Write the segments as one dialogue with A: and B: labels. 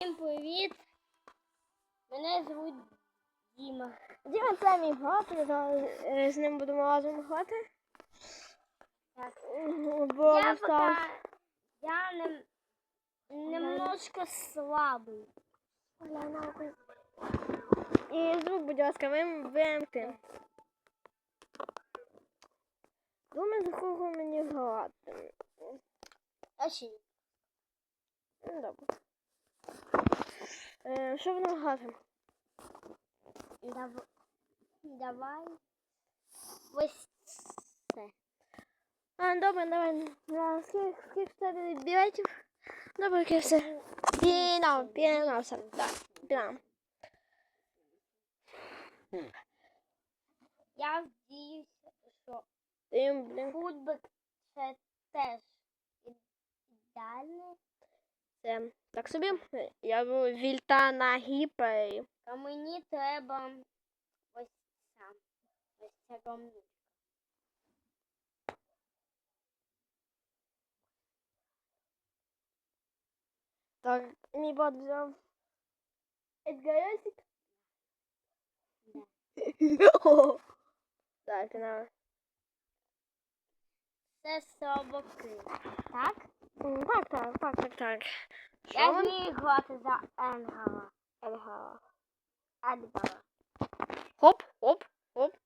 A: Всім привіт! Мене звуть Діма.
B: Діма, це мій брат, зараз е, з ним будемо разом грати.
A: Так.
B: Бо
A: я пока я не, немножко слабий.
B: І звук, будь ласка, ви вимкни. Думаю, за кого мені грати.
A: А ще.
B: Ну, добре. Е, що будемо грати?
A: Дав- Давай. Ось це.
B: А, добре, давай. На скільки, скільки в тебе білетів? Добре, окей, все. Пінам, пінам, все. Так, пінам.
A: Я вдіюся, що
B: Тим, блін,
A: футбик це теж ідеальний.
B: це. Так собі. Я був вільта на гіпері.
A: А мені треба ось сам. Ось це гомні.
B: Так, мій бот взяв. Едгарасик. Так, на.
A: Це собаки. Так?
B: Так, так, так, так, так.
A: Я вмію грати за Енгала.
B: Ага.
A: Едгала.
B: Хоп, хоп, хоп.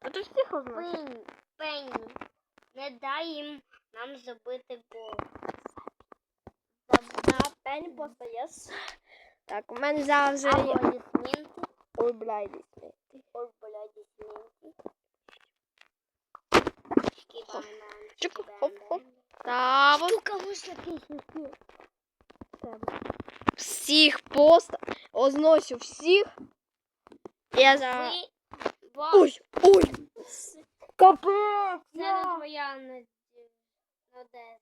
B: А ти всіх знаєш?
A: Пенні, Пенні. Не дай їм нам забити гол.
B: На пені просто єс. Так, у мене зараз вже
A: Або
B: є.
A: лісмінки.
B: Ой, бляді. Чик, хоп, хоп. Та, от
A: Штука вийшла пісню.
B: Всіх просто озносю всіх. Я за... Ой, ой. Капець.
A: це не твоя Надежда.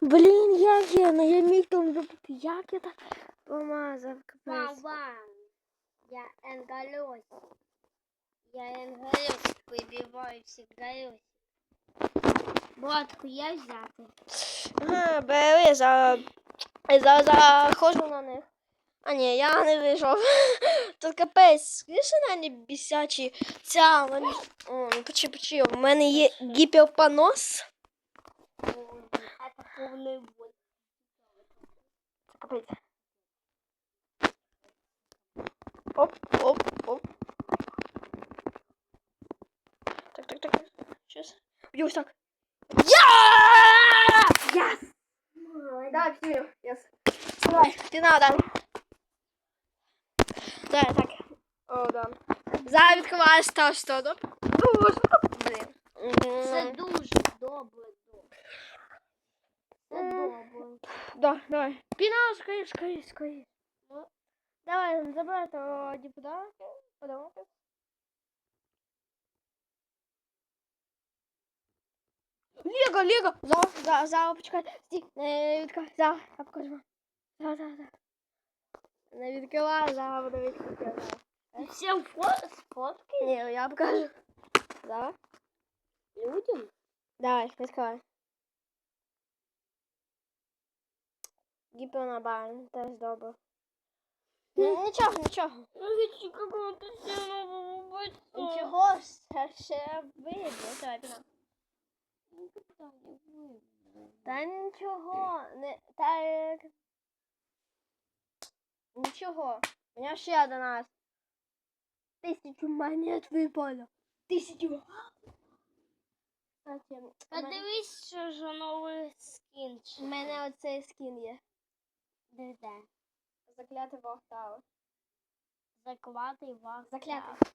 B: Блін, як я, ну я міг там забути. Як я так помазав, капець.
A: Мама, я Енгалюсь. Я Енгалюсь, прибиваю всіх Галюсь. Братку, я взяти.
B: Ага, бери, за... за... заходжу на них. А ні, я не вийшов. Тут капець, на не бісячі. Ця, вони... О, ну почи, почи, у мене є гіперпонос.
A: Это повний боль.
B: Це. Оп, оп, Бьюсь так. Я! Yes! Давай, пью. Yes. Давай, пінал, дай. Давай, так. О, да. Зараз відкриваєш та що, да? Дуже, блін.
A: Це
B: Мгм.
A: дуже добре. добре. Це
B: М.
A: добре.
B: Да, давай. Пінал, скоріше, скоріше, скоріше. Ну, давай, забирай то депутати, подарунки. Лего, Лего! Зараз, зараз, зараз, почекай. Стій, не відкривай. Зараз, я покажу вам. Зараз, зараз, зараз. Не відкривай, зараз буду відкривати.
A: Ти всім фо- сфоткай
B: Ні, я покажу. Зараз.
A: людям?
B: Давай, відкривай. Гіпернабар, теж добре. Ні, Нічого, нічого.
A: Я хочу какого-то сильного бойця.
B: Нічого, ще, ще видно. Давай, піна. Та нічого, не так. Нічого. У мене ще до нас. Тисячу монет випало. Тисячу.
A: Подивись, що ж новий скін.
B: У мене оцей скін є.
A: Де де?
B: Заклятий вахтал.
A: Заклатий вах.
B: Заклятий.